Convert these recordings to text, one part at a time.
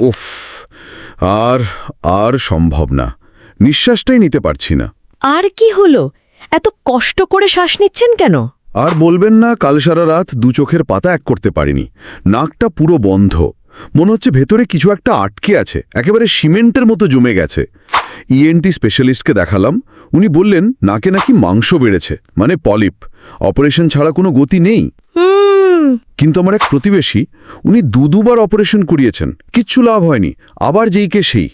উফ আর আর সম্ভব না। নিঃশ্বাসটাই নিতে পারছি না। আর কি হলো? এত কষ্ট করে শ্বাস নিচ্ছেন কেন? আর বলবেন না কাল সারা রাত দু চোখের পাতা এক করতে পারিনি। নাকটা পুরো বন্ধ। মনে হচ্ছে ভেতরে কিছু একটা আটকে আছে। একেবারে সিমেন্টের মতো জমে গেছে। ইএনটি স্পেশালিস্টকে দেখালাম। উনি বললেন নাকে নাকি মাংস বেড়েছে মানে পলিপ। অপারেশন ছাড়া কোনো গতি নেই। কিন্তু আমার এক প্রতিবেশী উনি দু দুবার অপারেশন করিয়েছেন কিচ্ছু লাভ হয়নি আবার যেই কে সেই।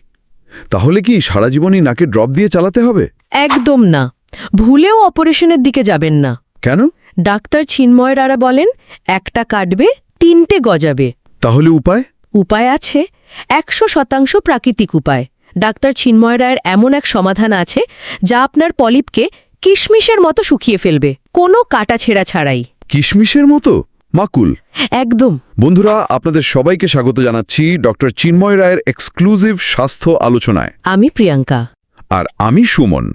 তাহলে কি সারা জীবনই নাকে ড্রপ দিয়ে চালাতে হবে? একদম না ভুলেও অপারেশনের দিকে যাবেন না। কেন? ডাক্তার ছিন্ময় রারা বলেন একটা কাটবে তিনটে গজাবে। তাহলে উপায়? উপায় আছে একশো শতাংশ প্রাকৃতিক উপায়। ডাক্তার ছিন্ময় রায়ের এমন এক সমাধান আছে যা আপনার পলিপকে কিশমিশের মতো শুকিয়ে ফেলবে কোনো কাটা ছেঁড়া ছাড়াই। কিশমিশের মতো? মাকুল। একদম। বন্ধুরা আপনাদের সবাইকে স্বাগত জানাচ্ছি ডক্টর চিন্ময় রায়ের এক্সক্লুসিভ স্বাস্থ্য আলোচনায়। আমি প্রিয়াঙ্কা। আর আমি সুমন।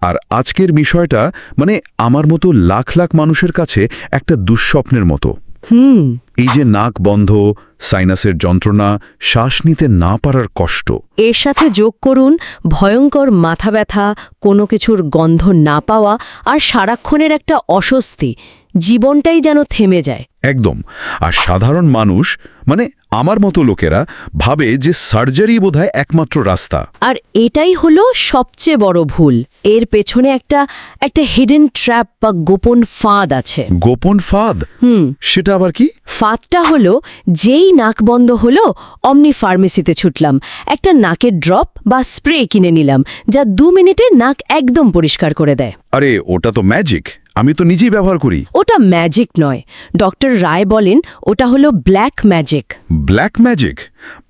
আর আজকের বিষয়টা মানে আমার মতো লাখ লাখ মানুষের কাছে একটা দুঃস্বপ্নের মতো। হুম। এই যে নাক বন্ধ সাইনাসের যন্ত্রণা শ্বাস নিতে না পারার কষ্ট। এর সাথে যোগ করুন ভয়ঙ্কর মাথা ব্যথা কোনো কিছুর গন্ধ না পাওয়া আর সারাক্ষণের একটা অস্বস্তি। জীবনটাই যেন থেমে যায়। একদম। আর সাধারণ মানুষ মানে আমার মতো লোকেরা ভাবে যে সার্জারি বোধহয় একমাত্র রাস্তা। আর এটাই হলো সবচেয়ে বড় ভুল। এর পেছনে একটা একটা হিডেন ট্র্যাপ বা গোপন ফাঁদ আছে। গোপন ফাঁদ? হুম। সেটা আবার কি? ফাঁদটা হলো যেই নাক বন্ধ হলো অমনি ফার্মেসিতে ছুটলাম। একটা নাকের ড্রপ বা স্প্রে কিনে নিলাম যা দু মিনিটে নাক একদম পরিষ্কার করে দেয়। আরে ওটা তো ম্যাজিক আমি তো নিজেই ব্যবহার করি। ওটা ম্যাজিক নয়। ডক্টর রায় বলেন ওটা হলো ব্ল্যাক ম্যাজিক ব্ল্যাক ম্যাজিক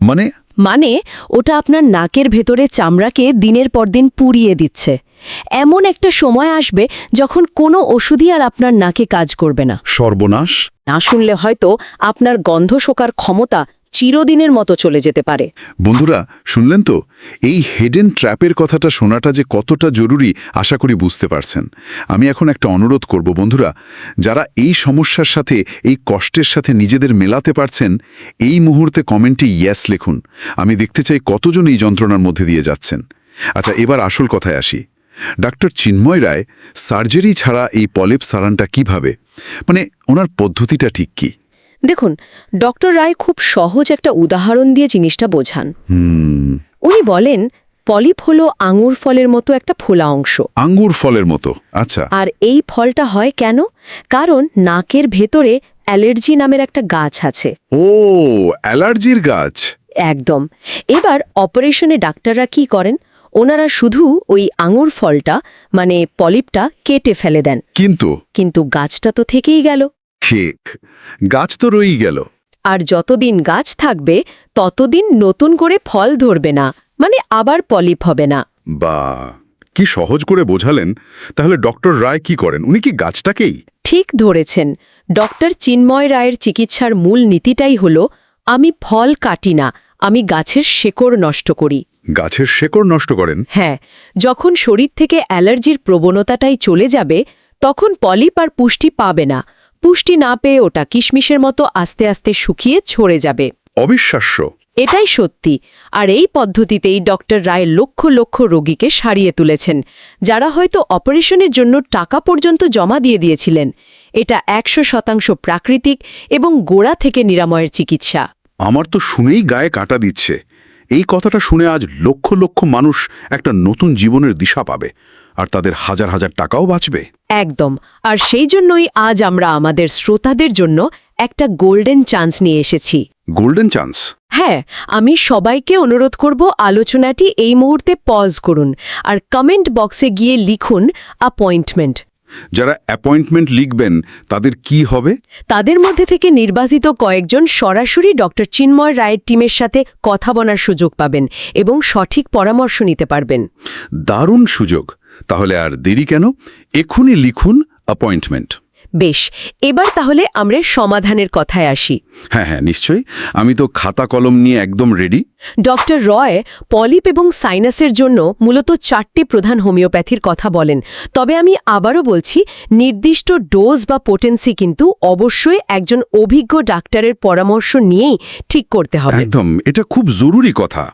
মানে? মানে ওটা আপনার নাকের ভেতরে চামড়াকে দিনের পর দিন পুড়িয়ে দিচ্ছে। এমন একটা সময় আসবে যখন কোনো ওষুধই আর আপনার নাকে কাজ করবে না। সর্বনাশ? না শুনলে হয়তো আপনার গন্ধ শোকার ক্ষমতা চিরদিনের মতো চলে যেতে পারে। বন্ধুরা, শুনলেন তো? এই হেডেন ট্র্যাপের কথাটা শোনাটা যে কতটা জরুরি, আশা করি বুঝতে পারছেন। আমি এখন একটা অনুরোধ করব বন্ধুরা, যারা এই সমস্যার সাথে, এই কষ্টের সাথে নিজেদের মেলাতে পারছেন, এই মুহূর্তে কমেন্টে ইয়েস লিখুন। আমি দেখতে চাই কতজন এই যন্ত্রণার মধ্যে দিয়ে যাচ্ছেন। আচ্ছা এবার আসল কথায় আসি। ডাক্তার চিন্ময় রায়, সার্জারি ছাড়া এই পলিপ সারানটা কীভাবে? মানে ওনার পদ্ধতিটা ঠিক কি? দেখুন ডক্টর রায় খুব সহজ একটা উদাহরণ দিয়ে জিনিসটা বোঝান। উনি বলেন পলিপ হলো আঙুর ফলের মতো একটা ফোলা অংশ। আঙ্গুর ফলের মতো আচ্ছা। আর এই ফলটা হয় কেন? কারণ নাকের ভেতরে অ্যালার্জি নামের একটা গাছ আছে। ও অ্যালার্জির গাছ। একদম। এবার অপারেশনে ডাক্তাররা কি করেন? ওনারা শুধু ওই আঙুর ফলটা মানে পলিপটা কেটে ফেলে দেন। কিন্তু? কিন্তু গাছটা তো থেকেই গেল। ঠিক। গাছ তো রয়েই গেল। আর যতদিন গাছ থাকবে ততদিন নতুন করে ফল ধরবে না মানে আবার পলিপ হবে না। বা কি সহজ করে বোঝালেন। তাহলে ডক্টর রায় কি করেন? উনি কি গাছটাকেই? ঠিক ধরেছেন। ডক্টর চিন্ময় রায়ের চিকিৎসার মূল নীতিটাই হল আমি ফল কাটি না আমি গাছের শেকড় নষ্ট করি। গাছের শেকড় নষ্ট করেন? হ্যাঁ যখন শরীর থেকে অ্যালার্জির প্রবণতাটাই চলে যাবে তখন পলিপ আর পুষ্টি পাবে না। পুষ্টি না পেয়ে ওটা কিশমিশের মতো আস্তে আস্তে শুকিয়ে ছড়ে যাবে। অবিশ্বাস্য। এটাই সত্যি। আর এই পদ্ধতিতেই ডক্টর রায় লক্ষ লক্ষ রোগীকে সারিয়ে তুলেছেন যারা হয়তো অপারেশনের জন্য টাকা পর্যন্ত জমা দিয়ে দিয়েছিলেন। এটা একশো শতাংশ প্রাকৃতিক এবং গোড়া থেকে নিরাময়ের চিকিৎসা। আমার তো শুনেই গায়ে কাটা দিচ্ছে। এই কথাটা শুনে আজ লক্ষ লক্ষ মানুষ একটা নতুন জীবনের দিশা পাবে। আর তাদের হাজার হাজার টাকাও বাঁচবে। একদম। আর সেই জন্যই আজ আমরা আমাদের শ্রোতাদের জন্য একটা গোল্ডেন চান্স নিয়ে এসেছি। Golden chance? হ্যাঁ আমি সবাইকে অনুরোধ করব আলোচনাটি এই মুহূর্তে পজ করুন আর কমেন্ট বক্সে গিয়ে লিখুন অ্যাপয়েন্টমেন্ট যারা অ্যাপয়েন্টমেন্ট লিখবেন তাদের কি হবে? তাদের মধ্যে থেকে নির্বাচিত কয়েকজন সরাসরি ডক্টর চিন্ময় রায়ের টিমের সাথে কথা বলার সুযোগ পাবেন এবং সঠিক পরামর্শ নিতে পারবেন। দারুণ সুযোগ। তাহলে আর দেরি কেন? এক্ষুনি লিখুন অ্যাপয়েন্টমেন্ট বেশ এবার তাহলে আমরা সমাধানের কথায় আসি। হ্যাঁ হ্যাঁ নিশ্চয়ই। আমি তো খাতা কলম নিয়ে একদম রেডি ডক্টর রয় পলিপ এবং সাইনাসের জন্য মূলত চারটি প্রধান হোমিওপ্যাথির কথা বলেন। তবে আমি আবারও বলছি নির্দিষ্ট ডোজ বা পোটেন্সি কিন্তু অবশ্যই একজন অভিজ্ঞ ডাক্তারের পরামর্শ নিয়েই ঠিক করতে হবে। একদম এটা খুব জরুরি কথা।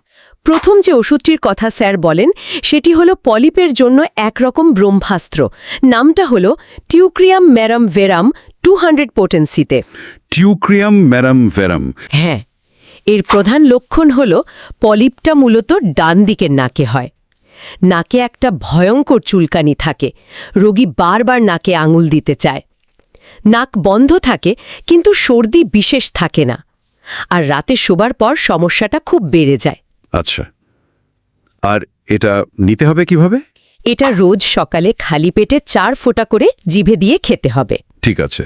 প্রথম যে ওষুধটির কথা স্যার বলেন সেটি হলো পলিপের জন্য একরকম ব্রহ্মাস্ত্র। নামটা হলো টিউক্রিয়াম ম্যারাম ভেরাম টু হান্ড্রেড পোটেন্সিতে। টিউক্রিয়াম ম্যারাম ভেরাম। হ্যাঁ এর প্রধান লক্ষণ হল পলিপটা মূলত ডান দিকের নাকে হয়। নাকে একটা ভয়ঙ্কর চুলকানি থাকে রোগী বারবার নাকে আঙুল দিতে চায়। নাক বন্ধ থাকে কিন্তু সর্দি বিশেষ থাকে না। আর রাতে শোবার পর সমস্যাটা খুব বেড়ে যায়। আচ্ছা। আর এটা নিতে হবে কীভাবে? এটা রোজ সকালে খালি পেটে চার ফোঁটা করে জিভে দিয়ে খেতে হবে। ঠিক আছে।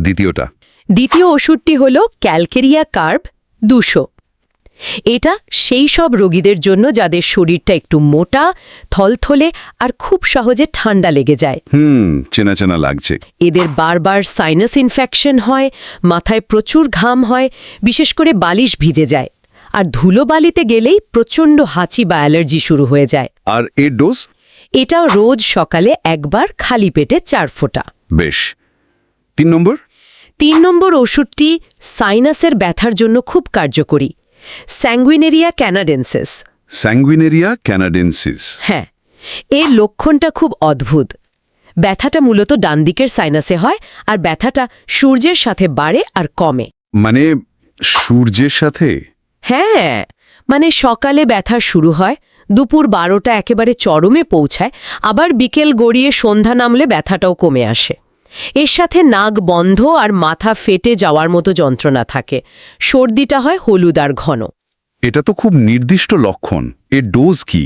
দ্বিতীয়টা। দ্বিতীয় ওষুধটি হল ক্যালকেরিয়া কার্ব দুশো। এটা সেই সব রোগীদের জন্য যাদের শরীরটা একটু মোটা থলথলে আর খুব সহজে ঠান্ডা লেগে যায়। হুম চেনা চেনা লাগছে। এদের বারবার সাইনাস ইনফেকশন হয় মাথায় প্রচুর ঘাম হয় বিশেষ করে বালিশ ভিজে যায়। আর ধুলো বালিতে গেলেই প্রচণ্ড হাঁচি বা অ্যালার্জি শুরু হয়ে যায়। আর এর ডোজ? এটা রোজ সকালে একবার খালি পেটে চার ফোঁটা। বেশ। তিন নম্বর? তিন নম্বর ওষুধটি সাইনাসের ব্যথার জন্য খুব কার্যকরী। স্যাঙ্গুইনেরিয়া ক্যানাডেন্সেস স্যাঙ্গুইনেরিয়া ক্যানাডেন্সিস হ্যাঁ এর লক্ষণটা খুব অদ্ভুত। ব্যথাটা মূলত ডান দিকের সাইনাসে হয় আর ব্যথাটা সূর্যের সাথে বাড়ে আর কমে। মানে সূর্যের সাথে? হ্যাঁ মানে সকালে ব্যথা শুরু হয় দুপুর বারোটা একেবারে চরমে পৌঁছায় আবার বিকেল গড়িয়ে সন্ধ্যা নামলে ব্যথাটাও কমে আসে। এর সাথে নাক বন্ধ আর মাথা ফেটে যাওয়ার মতো যন্ত্রণা থাকে। সর্দিটা হয় হলুদ আর ঘন। এটা তো খুব নির্দিষ্ট লক্ষণ। এর ডোজ কি?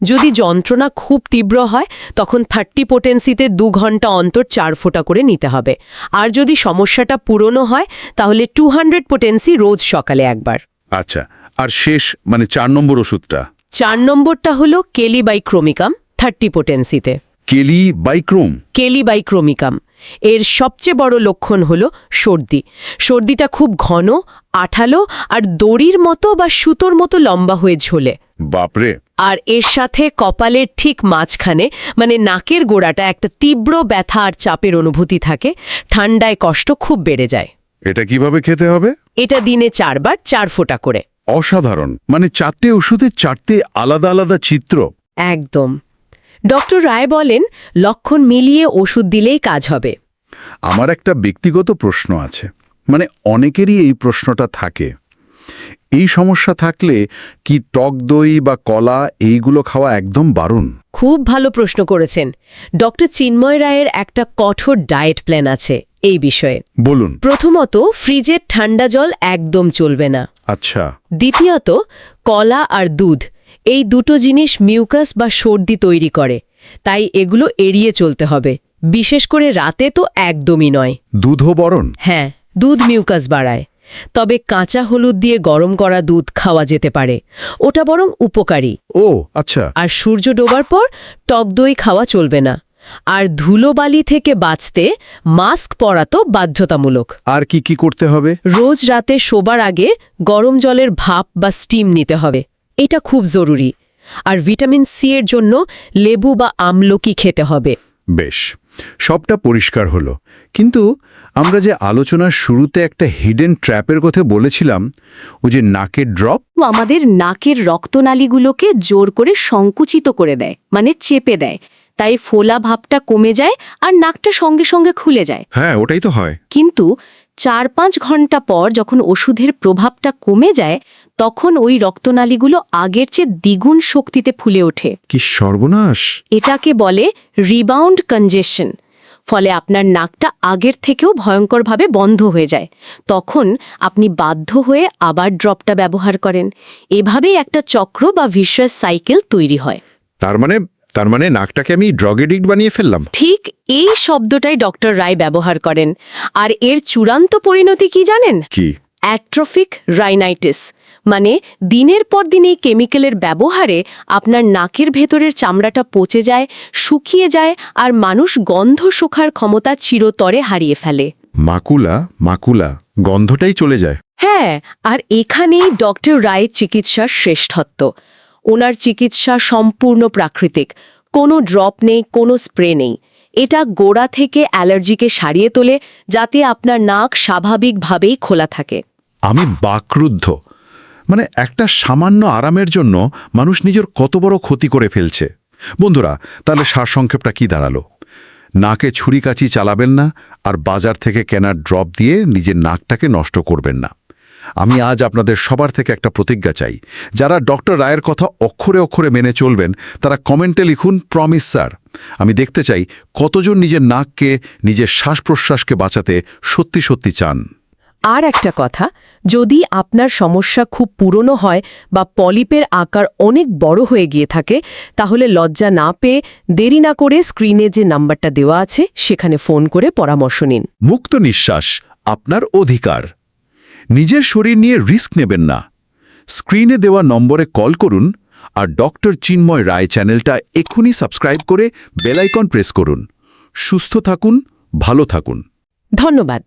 যদি যন্ত্রণা খুব তীব্র হয় তখন থার্টি পোটেন্সিতে দু ঘণ্টা অন্তর চার ফোঁটা করে নিতে হবে। আর যদি সমস্যাটা পুরনো হয় তাহলে টু হান্ড্রেড পোটেন্সি রোজ সকালে একবার। আচ্ছা আর শেষ মানে চার নম্বর ওষুধটা? চার নম্বরটা হলো কেলিবাইক্রোমিকাম থার্টি পোটেন্সিতে কেলি বাইক্রোম কেলিবাইক্রোমিকাম। এর সবচেয়ে বড় লক্ষণ হল সর্দি। সর্দিটা খুব ঘন আঠালো আর দড়ির মতো বা সুতোর মতো লম্বা হয়ে ঝোলে। বাপরে! আর এর সাথে কপালের ঠিক মাঝখানে মানে নাকের গোড়াটা একটা তীব্র ব্যথা আর চাপের অনুভূতি থাকে ঠান্ডায় কষ্ট খুব বেড়ে যায়। এটা কীভাবে খেতে হবে? এটা দিনে চারবার চার ফোঁটা করে। অসাধারণ। মানে চারটে ওষুধের চারটে আলাদা আলাদা চিত্র। একদম। ডক্টর রায় বলেন লক্ষণ মিলিয়ে ওষুধ দিলেই কাজ হবে। আমার একটা ব্যক্তিগত প্রশ্ন আছে। মানে অনেকেরই এই প্রশ্নটা থাকে। এই সমস্যা থাকলে কি টক দই বা কলা এইগুলো খাওয়া একদম বারণ? খুব ভালো প্রশ্ন করেছেন। ডক্টর চিন্ময় রায়ের একটা কঠোর ডায়েট প্ল্যান আছে এই বিষয়ে। বলুন। প্রথমত ফ্রিজের ঠান্ডা জল একদম চলবে না। আচ্ছা। দ্বিতীয়ত কলা আর দুধ এই দুটো জিনিস মিউকাস বা সর্দি তৈরি করে। তাই এগুলো এড়িয়ে চলতে হবে। বিশেষ করে রাতে তো একদমই নয়। দুধও বরণ? হ্যাঁ দুধ মিউকাস বাড়ায়। তবে কাঁচা হলুদ দিয়ে গরম করা দুধ খাওয়া যেতে পারে। ওটা বরং উপকারী। ও আচ্ছা। আর সূর্য ডোবার পর টক দই খাওয়া চলবে না। আর ধুলোবালি থেকে বাঁচতে মাস্ক পরা তো বাধ্যতামূলক। আর কি কি করতে হবে? রোজ রাতে শোবার আগে গরম জলের ভাপ বা স্টিম নিতে হবে। এটা খুব জরুরি। আর ভিটামিন সি এর জন্য লেবু বা আমলকি খেতে হবে। বেশ। সবটা পরিষ্কার হলো। কিন্তু আমরা যে আলোচনার শুরুতে একটা হিডেন ট্র্যাপের কথা বলেছিলাম ও যে নাকের ড্রপ ও আমাদের নাকের রক্তনালীগুলোকে জোর করে সংকুচিত করে দেয় মানে চেপে দেয়। তাই ফোলা ভাবটা কমে যায় আর নাকটা সঙ্গে সঙ্গে খুলে যায়। হ্যাঁ ওটাই তো হয়। কিন্তু চার পাঁচ ঘণ্টা পর যখন ওষুধের প্রভাবটা কমে যায় তখন ওই রক্তনালীগুলো আগের চেয়ে দ্বিগুণ শক্তিতে ফুলে ওঠে। কি সর্বনাশ! এটাকে বলে রিবাউন্ড কনজেশন ফলে আপনার নাকটা আগের থেকেও ভয়ঙ্করভাবে বন্ধ হয়ে যায়। তখন আপনি বাধ্য হয়ে আবার ড্রপটা ব্যবহার করেন। এভাবেই একটা চক্র বা ভিশ্বাস সাইকেল তৈরি হয়। তার মানে তার মানে নাকটাকে আমি ড্রগ এডিক্ট বানিয়ে ফেললাম। ঠিক এই শব্দটাই ডক্টর রায় ব্যবহার করেন। আর এর চূড়ান্ত পরিণতি কি জানেন? কি? Atrophic rhinitis. মানে দিনের পর দিন এই কেমিক্যালের ব্যবহারে আপনার নাকের ভেতরের চামড়াটা পচে যায় শুকিয়ে যায় আর মানুষ গন্ধ শোখার ক্ষমতা চিরতরে হারিয়ে ফেলে। মাকুলা মাকুলা গন্ধটাই চলে যায়। হ্যাঁ আর এখানেই ডক্টর রায়ের চিকিৎসার শ্রেষ্ঠত্ব। ওনার চিকিৎসা সম্পূর্ণ প্রাকৃতিক। কোনো ড্রপ নেই, কোনো স্প্রে নেই। এটা গোড়া থেকে অ্যালার্জিকে সারিয়ে তোলে, যাতে আপনার নাক স্বাভাবিকভাবেই খোলা থাকে। আমি বাকরুদ্ধ। মানে একটা সামান্য আরামের জন্য মানুষ নিজের কত বড় ক্ষতি করে ফেলছে। বন্ধুরা, তাহলে সারসংক্ষেপটা কি দাঁড়াল? নাকে ছুরিকাচি চালাবেন না, আর বাজার থেকে কেনার ড্রপ দিয়ে নিজের নাকটাকে নষ্ট করবেন না। আমি আজ আপনাদের সবার থেকে একটা প্রতিজ্ঞা চাই। যারা ডক্টর রায়ের কথা অক্ষরে অক্ষরে মেনে চলবেন তারা কমেন্টে লিখুন প্রমিস স্যার আমি দেখতে চাই কতজন নিজের নাককে নিজের শ্বাস প্রশ্বাসকে বাঁচাতে সত্যি সত্যি চান। আর একটা কথা যদি আপনার সমস্যা খুব পুরনো হয় বা পলিপের আকার অনেক বড় হয়ে গিয়ে থাকে তাহলে লজ্জা না পেয়ে দেরি না করে স্ক্রিনে যে নাম্বারটা দেওয়া আছে সেখানে ফোন করে পরামর্শ নিন। মুক্ত নিঃশ্বাস আপনার অধিকার। নিজের শরীর নিয়ে রিস্ক নেবেন না। স্ক্রিনে দেওয়া নম্বরে কল করুন আর ডক্টর চিন্ময় রায় চ্যানেলটা এক্ষুনি সাবস্ক্রাইব করে বেলাইকন প্রেস করুন। সুস্থ থাকুন, ভালো থাকুন। ধন্যবাদ।